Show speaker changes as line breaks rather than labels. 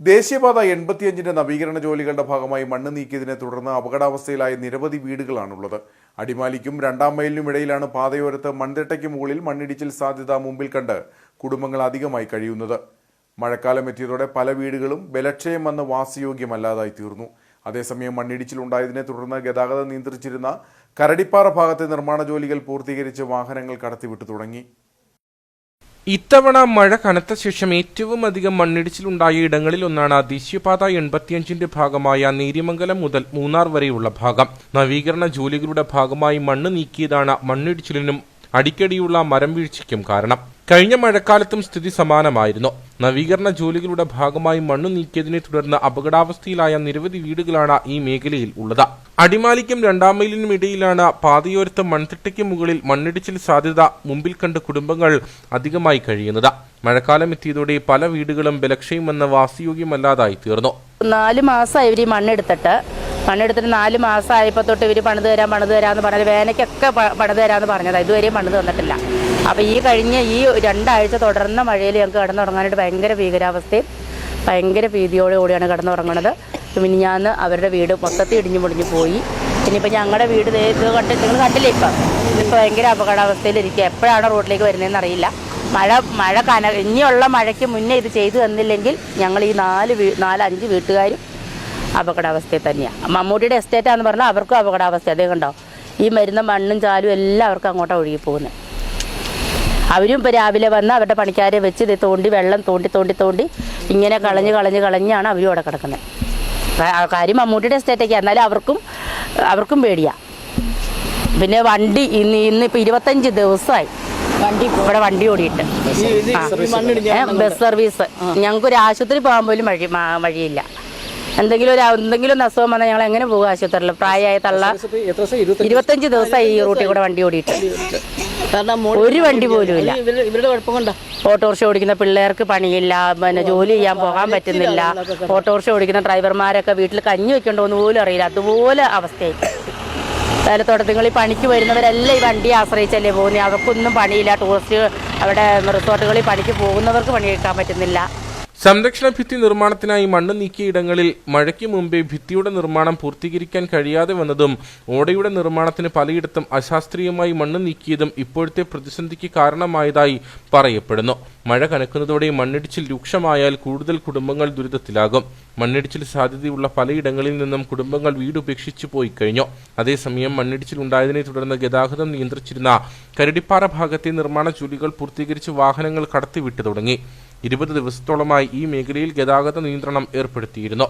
ദേശീയപാത എൺപത്തിയഞ്ചിന്റെ നവീകരണ ജോലികളുടെ ഭാഗമായി മണ്ണ് നീക്കിയതിനെ തുടർന്ന് അപകടാവസ്ഥയിലായ നിരവധി വീടുകളാണുള്ളത്. അടിമാലിക്കും രണ്ടാം മൈലിനും ഇടയിലാണ് പാതയോരത്ത് മൺതിട്ടയ്ക്ക് മുകളിൽ മണ്ണിടിച്ചിൽ സാധ്യത മുമ്പിൽ കണ്ട് കുടുംബങ്ങൾ അധികമായി കഴിയുന്നത്. മഴക്കാലം എത്തിയതോടെ പല വീടുകളും ബലക്ഷയം വന്ന് വാസയോഗ്യമല്ലാതായി തീർന്നു. അതേസമയം മണ്ണിടിച്ചിലുണ്ടായതിനെ തുടർന്ന് ഗതാഗതം നിയന്ത്രിച്ചിരുന്ന കരടിപ്പാറ ഭാഗത്തെ നിർമ്മാണ ജോലികൾ പൂർത്തീകരിച്ച് വാഹനങ്ങൾ കടത്തിവിട്ടു തുടങ്ങി.
ഇത്തവണ മഴ കനത്ത ശേഷം ഏറ്റവും അധികം മണ്ണിടിച്ചിലുണ്ടായ ഇടങ്ങളിൽ ഒന്നാണ് ദേശീയപാത എൺപത്തിയഞ്ചിന്റെ ഭാഗമായ നേര്യമംഗലം മുതൽ മൂന്നാർ വരെയുള്ള ഭാഗം. നവീകരണ ജോലികളുടെ ഭാഗമായി മണ്ണ് നീക്കിയതാണ് മണ്ണിടിച്ചിലിനും അടിക്കടിയുള്ള മരം വീഴ്ചയ്ക്കും കാരണം. കഴിഞ്ഞ മഴക്കാലത്തും സ്ഥിതി സമാനമായിരുന്നു. നവീകരണ ജോലികളുടെ ഭാഗമായി മണ്ണ് നീക്കിയതിനെ തുടർന്ന് അപകടാവസ്ഥയിലായ നിരവധി വീടുകളാണ് ഈ മേഖലയിൽ ഉള്ളത്. അടിമാലിക്കും രണ്ടാം മൈലിനും ഇടയിലാണ് പാതയോരത്ത് മൺതിട്ടയ്ക്ക് മുകളിൽ മണ്ണിടിച്ചിൽ സാധ്യത മുമ്പിൽ കണ്ട് കുടുംബങ്ങൾ അധികമായി കഴിയുന്നത്. മഴക്കാലം എത്തിയതോടെ പല വീടുകളും ബലക്ഷയം വന്ന വാസയോഗ്യമല്ലാതായി തീർന്നു.
നാല് മാസമായി മണ്ണെടുത്തിട്ട്. മണ്ണെടുത്തിട്ട് നാല് മാസമായപ്പോൾ തൊട്ട് ഇവർ പണിത് തരാം പണിത് തരാമെന്ന് പറഞ്ഞത്. വേനയ്ക്കൊക്കെ പണിത് തരാമെന്ന് പറഞ്ഞതാണ് ഇതുവരെയും പണിത് തന്നിട്ടില്ല. അപ്പോൾ ഈ കഴിഞ്ഞ ഈ രണ്ടാഴ്ച തുടർന്ന മഴയിൽ ഞങ്ങൾക്ക് കിടന്നുറങ്ങാനായിട്ട് ഭയങ്കര ഭീകരാവസ്ഥയും ഭയങ്കര ഭീതിയോടുകൂടിയാണ് കിടന്നുറങ്ങണത്. മിനിഞ്ഞാന്ന് അവരുടെ വീട് മൊത്തത്തിൽ ഇടിഞ്ഞു മുടിഞ്ഞു പോയി. ഇനിയിപ്പോൾ ഞങ്ങളുടെ വീട് കണ്ട് നിങ്ങൾ കണ്ടില്ലേ ഇപ്പം? ഇപ്പോൾ ഭയങ്കര അപകടാവസ്ഥയിലിരിക്കുക എപ്പോഴാണ് റോഡിലേക്ക് വരുന്നതെന്ന് അറിയില്ല. മഴ മഴ കന ഇനിയുള്ള മഴയ്ക്ക് മുന്നേ ഇത് ചെയ്തു തന്നില്ലെങ്കിൽ ഞങ്ങൾ ഈ നാല് നാല് അഞ്ച് വീട്ടുകാരും അപകടാവസ്ഥയിൽ തന്നെയാണ് മമ്മൂട്ടിയുടെ എസ്റ്റേറ്റാന്ന് പറഞ്ഞാൽ അവർക്കും അപകടാവസ്ഥ അതേ കണ്ടോ? ഈ മരുന്ന മണ്ണും ചാലും അവർക്ക് അങ്ങോട്ടാണ് ഒഴുകി പോകുന്നത് അവരും ഇപ്പോൾ രാവിലെ വന്ന് അവരുടെ പണിക്കാരെ വെച്ച് ഇത് തോണ്ടി വെള്ളം തോണ്ടി തോണ്ടി തോണ്ടി ഇങ്ങനെ കളഞ്ഞ് കളഞ്ഞ് കളഞ്ഞാണ് അവരും അവിടെ കിടക്കുന്നത് ആ കാര്യം മമ്മൂട്ടിയുടെ എസ്റ്റേറ്റൊക്കെ എന്നാലും അവർക്കും അവർക്കും പേടിയാണ് പിന്നെ വണ്ടി ഇന്ന് ഇന്നിപ്പോൾ ഇരുപത്തഞ്ച് ദിവസമായി വണ്ടി ഇവിടെ വണ്ടി ഓടിയിട്ട്. ബസ് സർവീസ് ഞങ്ങൾക്ക് ഒരു ആശുപത്രി പോകാൻ പോലും വഴി വഴിയില്ല. എന്തെങ്കിലും ഒരു എന്തെങ്കിലും ഒന്ന് അസുഖം വന്നാൽ ഞങ്ങൾ എങ്ങനെ പോകും ആശുപത്രിയിൽ? പ്രായമായ തള്ള ഇരുപത്തഞ്ച് ദിവസമായി ഈ റൂട്ടിൽ കൂടെ വണ്ടി ഓടിയിട്ട്. ഒരു വണ്ടി പോലും ഇല്ല. ഓട്ടോറിക്ഷ ഓടിക്കുന്ന പിള്ളേർക്ക് പണിയില്ല പിന്നെ ജോലി ചെയ്യാൻ പോകാൻ പറ്റുന്നില്ല. ഓട്ടോറിക്ഷ ഓടിക്കുന്ന ഡ്രൈവർമാരൊക്കെ വീട്ടിൽ കഞ്ഞി വെക്കണ്ടോന്ന് പോലും അറിയില്ല. അതുപോലെ അവസ്ഥയായി. തലത്തോട്ടത്തിൽ പണിക്ക് വരുന്നവരെല്ലാം ഈ വണ്ടിയെ ആശ്രയിച്ചല്ലേ പോകുന്നത് അവർക്കൊന്നും പണിയില്ല. ടൂറിസ്റ്റ് അവിടെ റിസോർട്ടുകളിൽ പണിക്ക് പോകുന്നവർക്ക് പണി പണിയെടുക്കാൻ പറ്റുന്നില്ല.
സംരക്ഷണ ഭിത്തി നിർമ്മാണത്തിനായി മണ്ണ് നീക്കിയ ഇടങ്ങളിൽ മഴയ്ക്ക് മുമ്പേ ഭിത്തിയുടെ നിർമ്മാണം പൂർത്തീകരിക്കാൻ കഴിയാതെ വന്നതും ഓടയുടെ നിർമ്മാണത്തിന് പലയിടത്തും അശാസ്ത്രീയമായി മണ്ണ് നീക്കിയതും ഇപ്പോഴത്തെ പ്രതിസന്ധിക്ക് കാരണമായതായി പറയപ്പെടുന്നു. മഴ കനക്കുന്നതോടെ മണ്ണിടിച്ചിൽ രൂക്ഷമായാൽ കൂടുതൽ കുടുംബങ്ങൾ ദുരിതത്തിലാകും. മണ്ണിടിച്ചിൽ സാധ്യതയുള്ള പലയിടങ്ങളിൽ നിന്നും കുടുംബങ്ങൾ വീട് ഉപേക്ഷിച്ചു പോയി കഴിഞ്ഞു. അതേസമയം മണ്ണിടിച്ചിൽ ഉണ്ടായതിനെ തുടർന്ന് ഗതാഗതം നിയന്ത്രിച്ചിരുന്ന കരടിപ്പാറ ഭാഗത്തെ നിർമ്മാണ ജോലികൾ പൂർത്തീകരിച്ച് വാഹനങ്ങൾ കടത്തിവിട്ടു തുടങ്ങി. ഇരുപത് ദിവസത്തോളമായി ഈ മേഖലയിൽ ഗതാഗത നിയന്ത്രണം ഏർപ്പെടുത്തിയിരുന്നു.